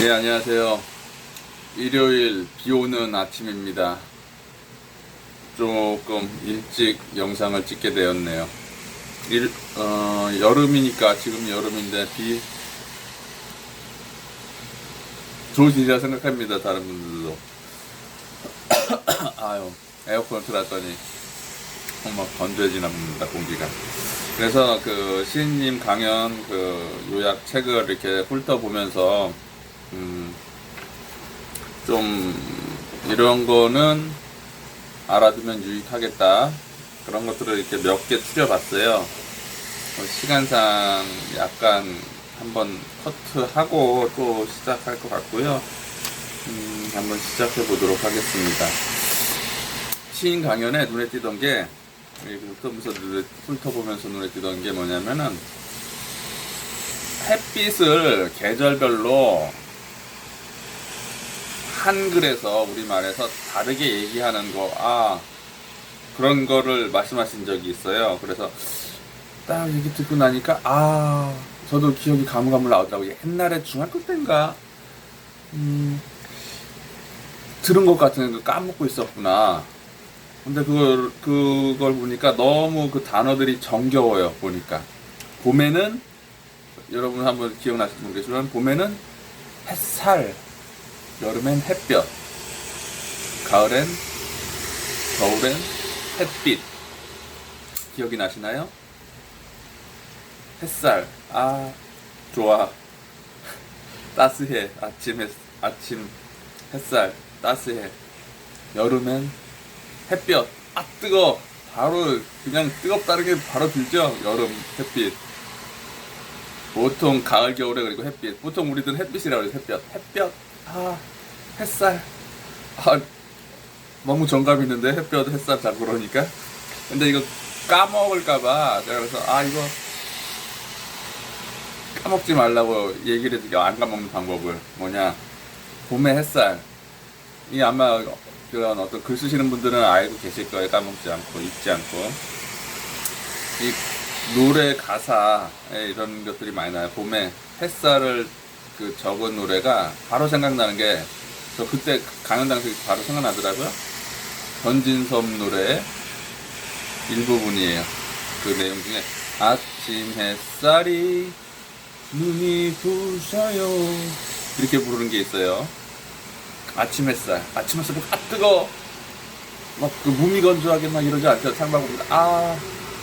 네, 안녕하세요. 일요일 비 오는 아침입니다. 조금 일찍 영상을 찍게 되었네요. 일, 어, 여름이니까, 지금 여름인데, 비, 일이라 생각합니다, 다른 분들도. 아유, 에어컨을 틀었더니, 정말 건조해지나 봅니다, 공기가. 그래서 그 시인님 강연 그 요약 책을 이렇게 훑어보면서 음, 좀 이런 거는 알아두면 유익하겠다 그런 것들을 이렇게 몇 개 추려봤어요. 어, 시간상 약간 한번 커트하고 또 시작할 것 같고요. 음, 한번 시작해 보도록 하겠습니다. 시인 강연에 눈에 띄던 게 훑어보면서 눈에, 훑어보면서 눈에 띄던 게 뭐냐면은 햇빛을 계절별로 한글에서 우리말에서 다르게 얘기하는 거, 아, 그런 거를 말씀하신 적이 있어요. 그래서 딱 얘기 듣고 나니까, 아, 저도 기억이 가물가물 나오더라고요. 옛날에 중학교 때인가, 음, 들은 것 같은 거 까먹고 있었구나. 근데 그걸, 그걸 보니까 너무 그 단어들이 정겨워요, 보니까. 봄에는, 여러분 한번 기억나실지 모르겠지만, 봄에는 햇살, 여름엔 햇볕, 가을엔, 겨울엔 햇빛. 기억이 나시나요? 햇살, 아, 좋아. 따스해, 아침, 햇, 아침 햇살, 따스해. 여름엔 햇볕, 아, 뜨거! 바로, 그냥 뜨겁다는 게 바로 들죠? 여름 햇빛. 보통 가을, 겨울에 그리고 햇빛. 보통 우리들은 햇빛이라고 해요, 햇볕. 햇볕, 아, 햇살. 아, 너무 정감 있는데, 햇볕, 햇살 자꾸 그러니까. 근데 이거 까먹을까봐, 제가 그래서, 아, 이거 까먹지 말라고 얘기를 해드릴게요. 안 까먹는 방법을. 뭐냐. 봄의 햇살. 이 아마 그런 어떤 글 쓰시는 분들은 알고 계실 거예요. 까먹지 않고, 잊지 않고. 이 노래 가사에 이런 것들이 많이 나요. 봄에 햇살을 그 적은 노래가 바로 생각나는 게, 저 그때 강연 당시 바로 생각나더라고요. 전진섭 노래 일부분이에요. 그 내용 중에, 아침 햇살이 눈이 부셔요. 이렇게 부르는 게 있어요. 아침 햇살. 아침 햇살 아, 뜨거! 막, 그, 무미 건조하게 막 이러지 않죠. 창밖보다 아,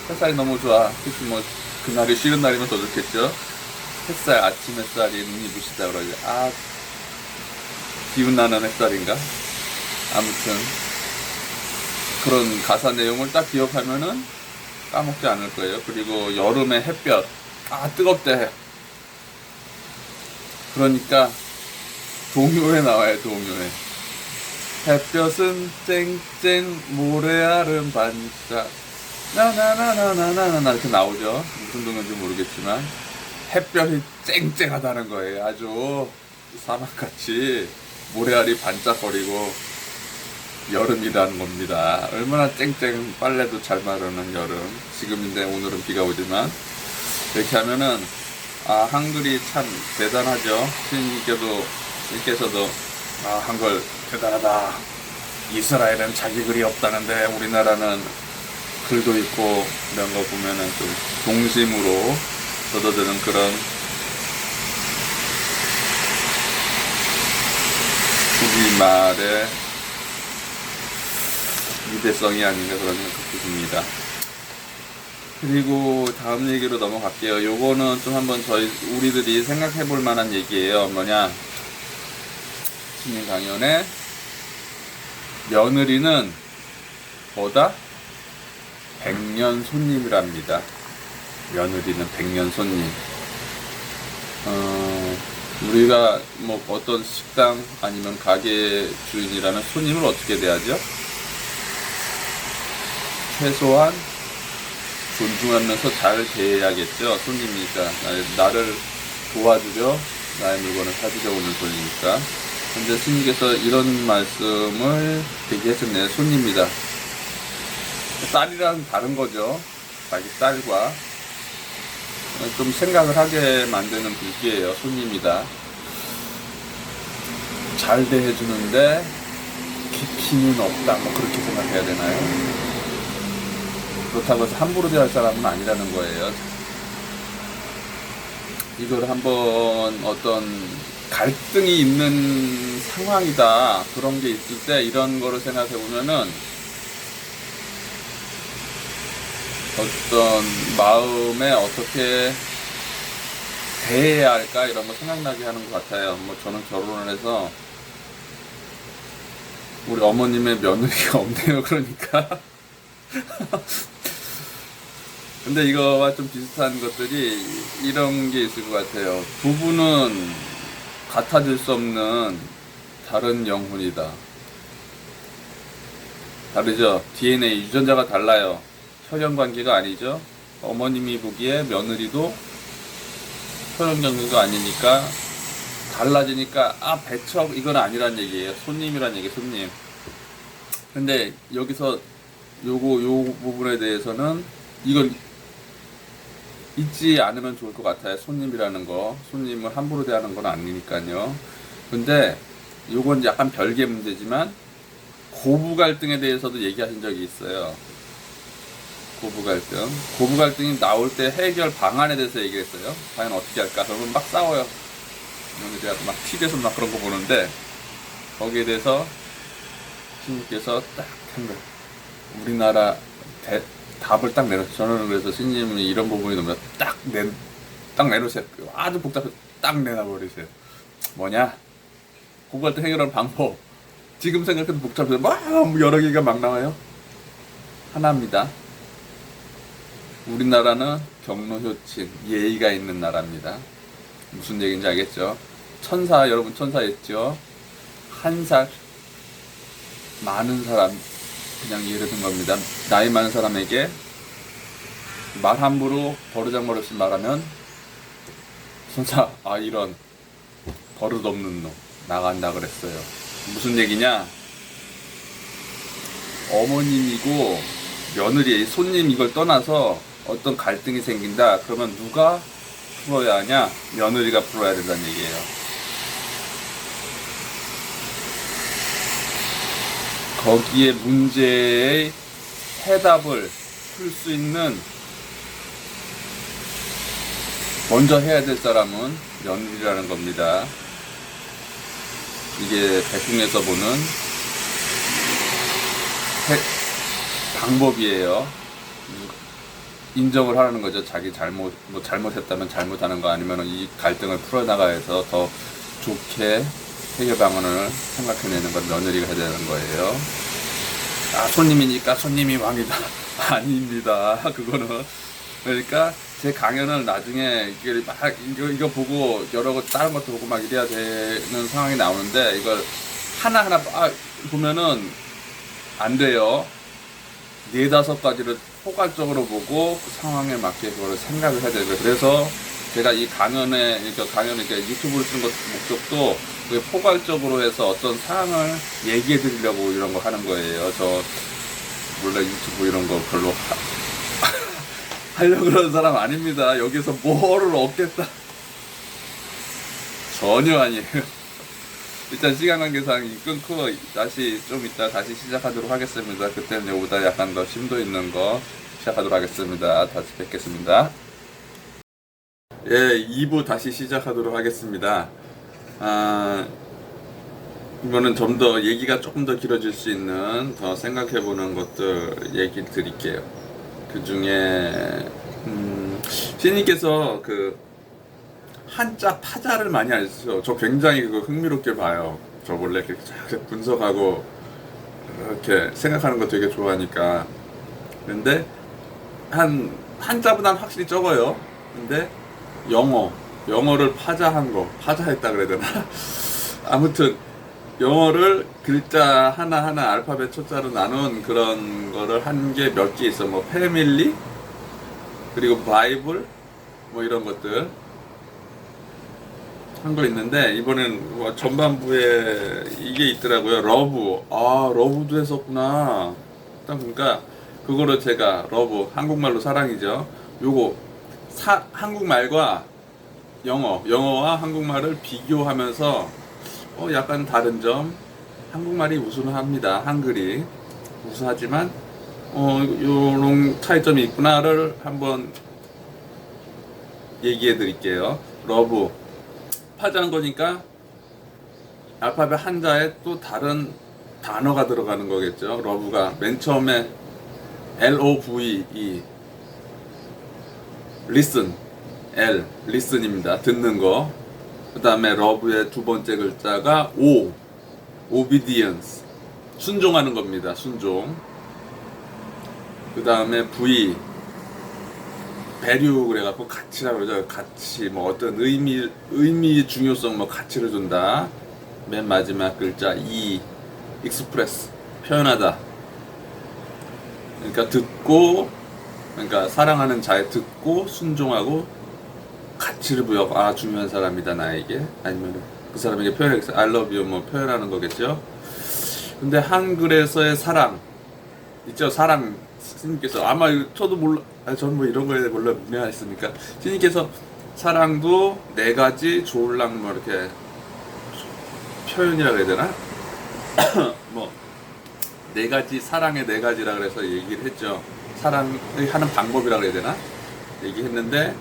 햇살이 너무 좋아. 특히 뭐, 그날이 쉬는 날이면 더 좋겠죠. 햇살, 아침 햇살이 눈이 부시다 그러지. 아, 기운 나는 햇살인가? 아무튼, 그런 가사 내용을 딱 기억하면은 까먹지 않을 거예요. 그리고 여름의 햇볕. 아, 뜨겁대. 그러니까 동요에 나와요 동요에 햇볕은 쨍쨍 모래알은 반짝 나나나나나나나 이렇게 나오죠 무슨 동요인지 모르겠지만 햇볕이 쨍쨍하다는 거예요 아주 사막같이 모래알이 반짝거리고 여름이라는 겁니다 얼마나 쨍쨍 빨래도 잘 마르는 여름 지금인데 오늘은 비가 오지만 이렇게 하면은 아, 한글이 참 대단하죠. 신님께도, 님께서도, 아, 한글 대단하다. 이스라엘은 자기 글이 없다는데 우리나라는 글도 있고 이런 거 보면은 좀 동심으로 젖어드는 그런 우리말의 위대성이 아닌가 그런 생각이 듭니다. 그리고 다음 얘기로 넘어갈게요. 요거는 좀 한번 저희 우리들이 생각해 볼 만한 얘기예요. 뭐냐? 신인 강연에 며느리는 뭐다? 백년 손님이랍니다. 며느리는 백년 손님. 어, 우리가 뭐 어떤 식당 아니면 가게 주인이라면 손님을 어떻게 대하죠? 최소한 존중하면서 잘 대해야겠죠. 손님이니까. 나를 도와주려 나의 물건을 사주려 오는 손이니까. 근데 스님께서 이런 말씀을 얘기했었네요. 손님이다. 딸이랑 다른 거죠. 자기 딸과. 좀 생각을 하게 만드는 글귀예요. 손님이다. 잘 대해주는데 깊이는 없다. 뭐 그렇게 생각해야 되나요? 그렇다고 해서 함부로 대할 사람은 아니라는 거예요. 이걸 한번 어떤 갈등이 있는 상황이다. 그런 게 있을 때 이런 거를 생각해 보면은 어떤 마음에 어떻게 대해야 할까 이런 거 생각나게 하는 것 같아요. 뭐 저는 결혼을 해서 우리 어머님의 며느리가 없네요. 그러니까. 근데 이거와 좀 비슷한 것들이 이런 게 있을 것 같아요. 부부는 같아질 수 없는 다른 영혼이다. 다르죠? DNA 유전자가 달라요. 혈연 관계가 아니죠. 어머님이 보기에 며느리도 혈연 관계가 아니니까 달라지니까 아 배척 이건 아니란 얘기예요. 손님이란 얘기 손님. 근데 여기서 요거 요 부분에 대해서는 이걸 잊지 않으면 좋을 것 같아요. 손님이라는 거. 손님을 함부로 대하는 건 아니니까요. 근데 요건 약간 별개 문제지만 고부 갈등에 대해서도 얘기하신 적이 있어요. 고부 갈등. 고부 갈등이 나올 때 해결 방안에 대해서 얘기했어요. 과연 어떻게 할까? 그러면 막 싸워요. 며느리하고 막 TV에서 막 그런 거 보는데 거기에 대해서 신님께서 딱한 거. 우리나라 대, 답을 딱 내놓. 저는 그래서 신님이 이런 부분이 나오면 딱 내, 딱 내놓으세요. 아주 복잡해. 딱 내놔버리세요. 뭐냐? 고부 갈등 해결하는 방법. 지금 생각해도 복잡해서 막 여러 개가 막 나와요. 하나입니다. 우리나라는 경로효친, 예의가 있는 나라입니다. 무슨 얘기인지 알겠죠? 천사, 여러분 천사 있죠? 한 살, 많은 사람, 그냥 예를 든 겁니다. 나이 많은 사람에게 말 함부로 버르장머리 없이 말하면 천사, 아, 이런 버릇 없는 놈, 나간다 그랬어요. 무슨 얘기냐? 어머님이고 며느리, 손님 이걸 떠나서 어떤 갈등이 생긴다. 그러면 누가 풀어야 하냐? 며느리가 풀어야 된다는 얘기예요. 거기에 문제의 해답을 풀 수 있는 먼저 해야 될 사람은 며느리라는 겁니다. 이게 백궁에서 보는 해- 방법이에요. 인정을 하라는 거죠. 자기 잘못, 뭐 잘못했다면 잘못하는 거 아니면 이 갈등을 풀어나가서 더 좋게 해결 방안을 생각해내는 건 며느리가 해야 되는 거예요. 아, 손님이니까 손님이 왕이다. 아닙니다. 그거는. 그러니까 제 강연을 나중에 이게 막 이거, 이거 보고 여러 거 다른 것도 보고 막 이래야 되는 상황이 나오는데 이걸 하나 하나 아, 보면은 안 돼요. 네 다섯 가지를 포괄적으로 보고 그 상황에 맞게 그걸 생각을 해야 되고요. 그래서 제가 이 강연에, 그러니까 강연을 이렇게 유튜브를 쓴것 목적도 그게 포괄적으로 해서 어떤 상황을 얘기해 드리려고 이런 거 하는 거예요. 저, 원래 유튜브 이런 거 별로 하, 하려고 그러는 사람 아닙니다. 여기서 뭐를 얻겠다. 전혀 아니에요. 일단 시간 관계상 이 끊고 다시 좀 이따 다시 시작하도록 하겠습니다. 그때는 여보다 약간 더 심도 있는 거 시작하도록 하겠습니다. 다시 뵙겠습니다. 예, 2부 다시 시작하도록 하겠습니다. 아, 이거는 좀 더 얘기가 조금 더 길어질 수 있는 더 생각해보는 것들 얘기 드릴게요. 그 중에, 음, 시님께서 그, 한자 파자를 많이 하시죠. 저 굉장히 그거 흥미롭게 봐요. 저 원래 이렇게 쫙 분석하고 이렇게 생각하는 거 되게 좋아하니까. 근데 한 한자보다는 확실히 적어요. 근데 영어, 영어를 파자한 거, 파자했다 그래야 되나? 아무튼 영어를 글자 하나하나 알파벳 초자로 나눈 그런 거를 한 게 몇 개 있어. 뭐 패밀리 그리고 바이블 뭐 이런 것들 한거 있는데 이번엔 뭐 전반부에 이게 있더라고요. 러브. 아 러브도 했었구나. 딱 보니까 그거를 제가 러브 한국말로 사랑이죠. 요거 사, 한국말과 영어, 영어와 한국말을 비교하면서 어, 약간 다른 점 한국말이 우수합니다. 한글이 우수하지만 어, 요런 차이점이 있구나를 한번 얘기해 드릴게요. 러브 파자는 거니까 알파벳 한자에 또 다른 단어가 들어가는 거겠죠. 러브가 맨 처음에 L O V E listen L listen입니다. 듣는 거. 그다음에 러브의 두 번째 글자가 O obedience 순종하는 겁니다. 순종. 그다음에 V 배류 그래갖고 가치라고 그러죠. 가치 뭐 어떤 의미 의미 중요성 뭐 가치를 준다. 맨 마지막 글자 E 익스프레스 표현하다. 그러니까 듣고 그러니까 사랑하는 자에 듣고 순종하고 가치를 부여하고 아 중요한 사람이다 나에게 아니면 그 사람에게 표현 I love you 뭐 표현하는 거겠죠. 근데 한글에서의 사랑 있죠 사랑 스님께서 아마 저도 몰라 아, 저는 뭐 이런 거에 몰라 문외했으니까? 스님께서 사랑도 네 가지 좋을랑 뭐 이렇게 표현이라고 해야 되나? 뭐 네 가지 사랑의 네 가지라 그래서 얘기를 했죠. 사랑을 하는 방법이라고 해야 되나? 얘기했는데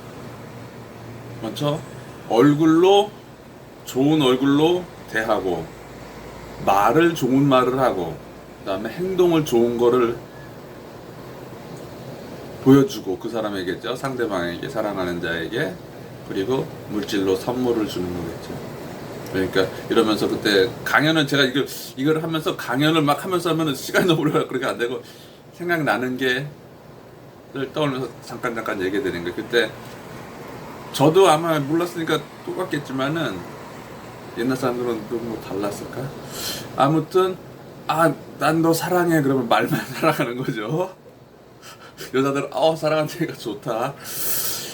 먼저 얼굴로 좋은 얼굴로 대하고 말을 좋은 말을 하고 그다음에 행동을 좋은 거를 보여주고 그 사람에게죠 상대방에게 사랑하는 자에게 그리고 물질로 선물을 주는 거겠죠. 그러니까 이러면서 그때 강연은 제가 이걸 이걸 하면서 강연을 막 하면서 하면은 시간이 너무 오래 그렇게 안 되고 생각나는 게를 떠올려서 잠깐 잠깐 얘기해 드리는 거예요. 그때 저도 아마 몰랐으니까 똑같겠지만은 옛날 사람들은 또뭐 달랐을까? 아무튼 아 난 너 사랑해 그러면 말만 사랑하는 거죠. 여자들은 어 사랑한다니까 좋다.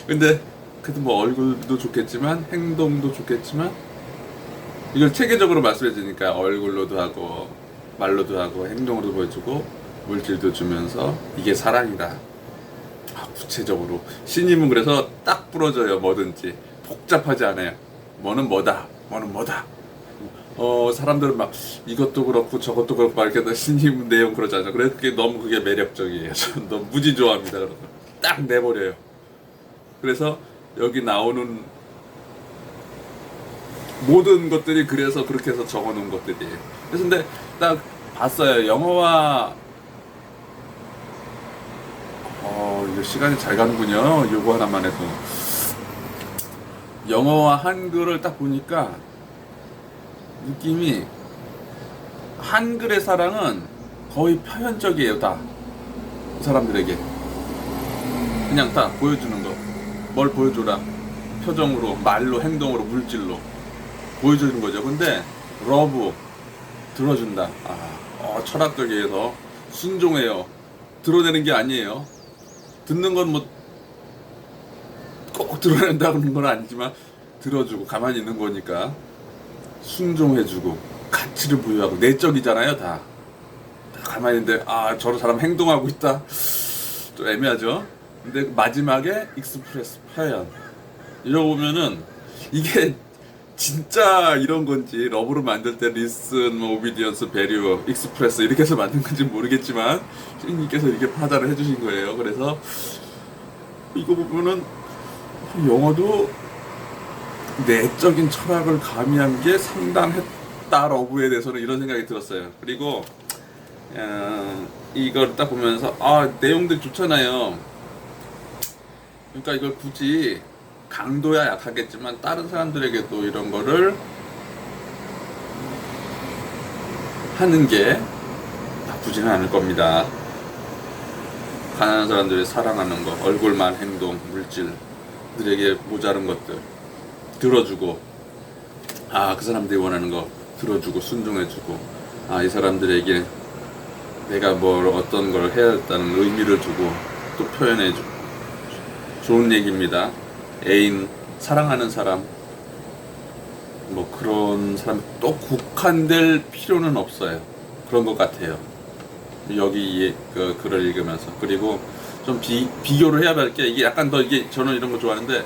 근데 그래도 뭐 얼굴도 좋겠지만 행동도 좋겠지만 이걸 체계적으로 말씀해 주니까 얼굴로도 하고 말로도 하고 행동으로도 보여주고 물질도 주면서 이게 사랑이다. 아, 구체적으로 신임은 그래서 딱 부러져요 뭐든지 복잡하지 않아요. 뭐는 뭐다, 뭐는 뭐다. 어 사람들은 막 이것도 그렇고 저것도 그렇고 막 이렇게 신임 내용 그러잖아요. 그래서 그게 너무 그게 매력적이에요. 저는 너무 무지 좋아합니다. 딱 내버려요. 그래서 여기 나오는 모든 것들이 그래서 그렇게 해서 적어놓은 것들이에요. 그래서 근데 딱 봤어요. 영어와 어 이거 시간이 잘 가는군요. 요거 하나만 해도 영어와 한글을 딱 보니까 느낌이 한글의 사랑은 거의 표현적이에요. 다 사람들에게 그냥 딱 보여주는 거. 뭘 보여줘라. 표정으로, 말로, 행동으로, 물질로 보여주는 거죠. 근데 러브 들어준다. 아, 어, 철학적이어서 순종해요. 드러내는 게 아니에요. 듣는 건 뭐 꼭 드러낸다는 건 아니지만 들어주고 가만히 있는 거니까 순종해주고 가치를 부여하고 내적이잖아요 다. 다 가만히 있는데 아 저런 사람 행동하고 있다. 좀 애매하죠. 근데 마지막에 익스프레스 표현 이러고 보면은 이게 진짜 이런 건지 러브를 만들 때 리슨, 뭐 오비디언스, 배류, 익스프레스 이렇게 해서 만든 건지 모르겠지만 신님께서 이렇게 파다를 해주신 거예요. 그래서 이거 보면은 영어도 내적인 철학을 가미한 게 상당했다 러브에 대해서는 이런 생각이 들었어요. 그리고 어, 이걸 딱 보면서 아 내용들 좋잖아요. 그러니까 이걸 굳이 강도야 약하겠지만 다른 사람들에게도 이런 거를 하는 게 나쁘지는 않을 겁니다. 가난한 사람들이 사랑하는 거, 얼굴만 행동, 물질들에게 모자른 것들 들어주고, 아, 그 사람들이 원하는 거 들어주고, 순종해주고, 아, 이 사람들에게 내가 뭘 어떤 걸 해야 했다는 의미를 주고, 또 표현해주고, 좋은 얘기입니다. 애인, 사랑하는 사람, 뭐 그런 사람 또 국한될 필요는 없어요. 그런 것 같아요. 여기 이- 그 글을 읽으면서 그리고 좀 비, 비교를 해야 할게 이게 약간 더 이게 저는 이런 거 좋아하는데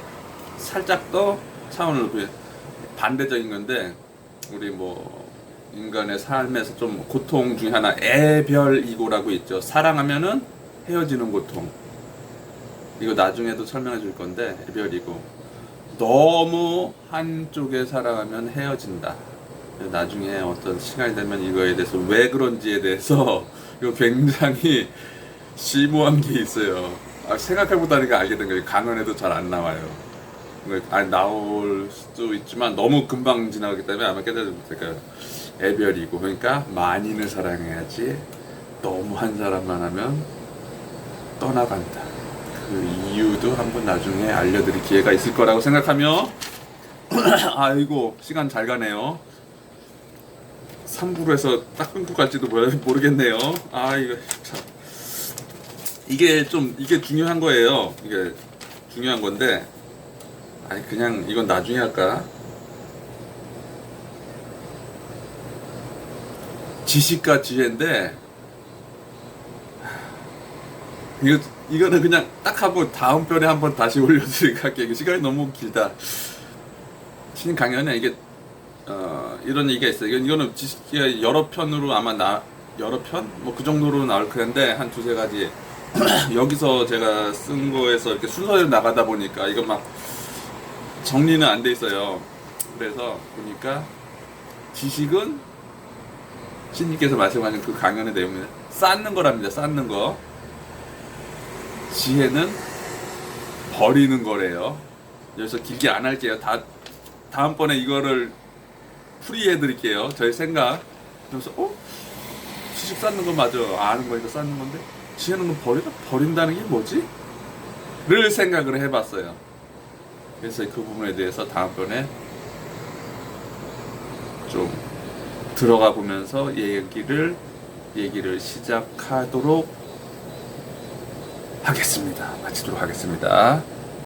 살짝 더 차원을 그 반대적인 건데 우리 뭐 인간의 삶에서 좀 고통 중에 하나 애별이고라고 있죠. 사랑하면은 헤어지는 고통. 이거 나중에도 설명해 줄 건데 애별이고 너무 한쪽에 사랑하면 헤어진다. 나중에 어떤 시간이 되면 이거에 대해서 왜 그런지에 대해서 이거 굉장히 심오한 게 있어요. 아, 생각해 보다니까 알게 된 거예요. 강연에도 잘 안 나와요. 아, 나올 수도 있지만 너무 금방 지나가기 때문에 아마 깨달지 못할 거예요. 애별이고 그러니까 만인을 사랑해야지 너무 한 사람만 하면 떠나간다. 그 이유도 한번 나중에 알려드릴 기회가 있을 거라고 생각하며 아이고 시간 잘 가네요. 3부로 해서 딱 끊고 갈지도 모르- 모르겠네요. 아 이거 참 이게 좀 이게 중요한 거예요. 이게 중요한 건데 아니 그냥 이건 나중에 할까? 지식과 지혜인데 이거 이거는 그냥 딱 하고 다음 편에 한번 다시 올려드릴까 할게요. 시간이 너무 길다. 신 강연에 이게 어, 이런 얘기가 있어요. 이건 이거는 지식이 여러 편으로 아마 나 여러 편? 뭐 그 정도로 나올 텐데 한 두세 가지 여기서 제가 쓴 거에서 이렇게 순서대로 나가다 보니까 이거 막 정리는 안 돼 있어요. 그래서 보니까 지식은 신님께서 말씀하신 그 강연의 내용은 쌓는 거랍니다. 쌓는 거. 지혜는 버리는 거래요. 여기서 길게 안 할게요. 다 다음번에 이거를 풀이해 드릴게요. 저희 생각. 그래서 어? 지식 쌓는 거 맞아. 아는 거니까 쌓는 건데 지혜는 건 버리다 버린다는 게 뭐지? 를 생각을 해봤어요. 그래서 그 부분에 대해서 다음번에 좀 들어가 보면서 얘기를 얘기를 시작하도록 하겠습니다. 마치도록 하겠습니다.